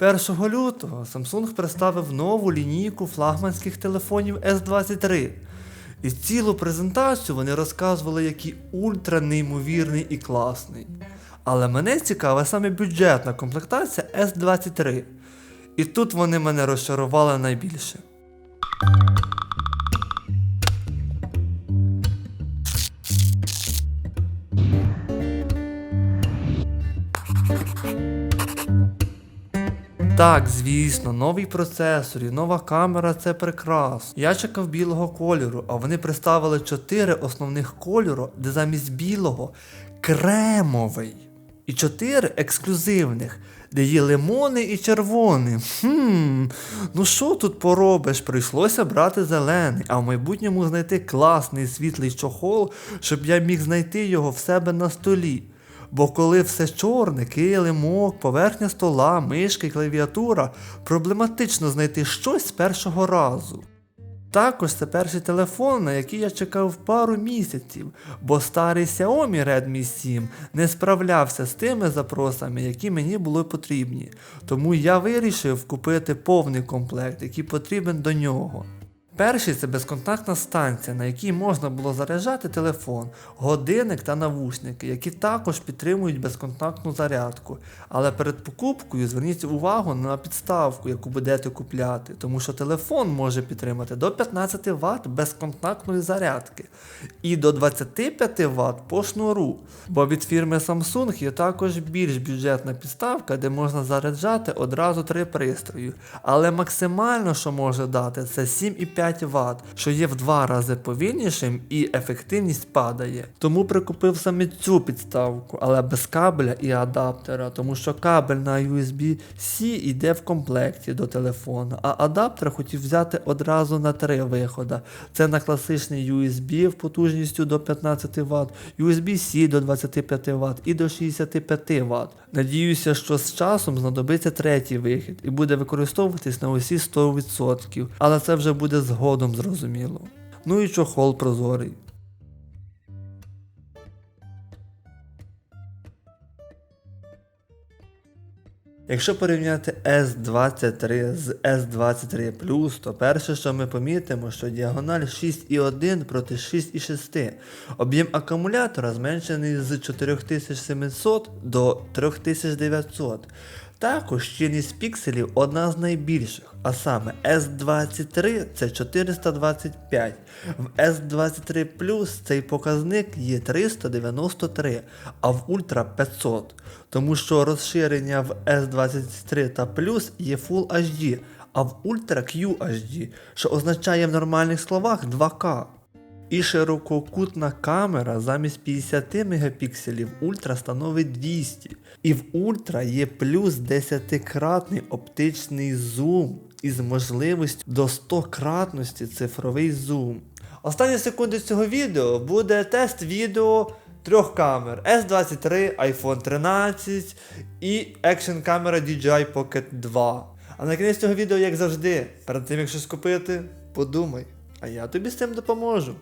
1 лютого Samsung представив нову лінійку флагманських телефонів S23. І цілу презентацію вони розказували, який ультра неймовірний і класний. Але мене цікава саме бюджетна комплектація S23. І тут вони мене розчарували найбільше. Так, звісно, новий процесор і нова камера це прекрасно. Я чекав білого кольору, а вони представили чотири основних кольору, де замість білого кремовий. І чотири ексклюзивних, де є лимони і червоний. Хм, ну що тут поробиш? Прийшлося брати зелений, а в майбутньому знайти класний світлий чохол, щоб я міг знайти його в себе на столі. Бо коли все чорне, килимок, поверхня стола, мишки, клавіатура, проблематично знайти щось з першого разу. Також це перший телефон, на який я чекав пару місяців, бо старий Xiaomi Redmi 7 не справлявся з тими запросами, які мені були потрібні. Тому я вирішив купити повний комплект, який потрібен до нього. Перший це безконтактна станція, на якій можна було заряджати телефон, годинник та навушники, які також підтримують безконтактну зарядку. Але перед покупкою зверніть увагу на підставку, яку будете купляти, тому що телефон може підтримати до 15 Вт безконтактної зарядки і до 25 Вт по шнуру. Бо від фірми Samsung є також більш бюджетна підставка, де можна заряджати одразу три пристрої. Але максимально, що може дати, це 7,5 Вт, що є в два рази повільнішим і ефективність падає. Тому прикупив саме цю підставку, але без кабеля і адаптера, тому що кабель на USB-C йде в комплекті до телефону, а адаптер хотів взяти одразу на три виходи. Це на класичний USB в потужністю до 15 Вт, USB-C до 25 Вт і до 65 Вт. Надіюся, що з часом знадобиться третій вихід і буде використовуватись на усі 100%, але це вже буде згодом зрозуміло. Ну і чохол прозорий. Якщо порівняти S23 з S23 то перше, що ми помітимо, що діагональ 6,1 проти 6,6. Об'єм акумулятора зменшений з 4700 до 3900. Також щільність пікселів одна з найбільших, а саме S23 це 425. В S23 Plus цей показник є 393, а в Ultra 500. Тому що розширення в S23 та Plus є Full HD, а в Ultra QHD, що означає в нормальних словах 2К. І ширококутна камера замість 50 мегапікселів ультра становить 200. І в ультра є плюс 10-кратний оптичний зум із можливістю до 100-кратності цифровий зум. Останні секунди цього відео буде тест відео трьох камер S23, iPhone 13 і екшн камера DJI Pocket 2. А на кінець цього відео, як завжди, перед тим як щось купити, подумай, а я тобі з цим допоможу.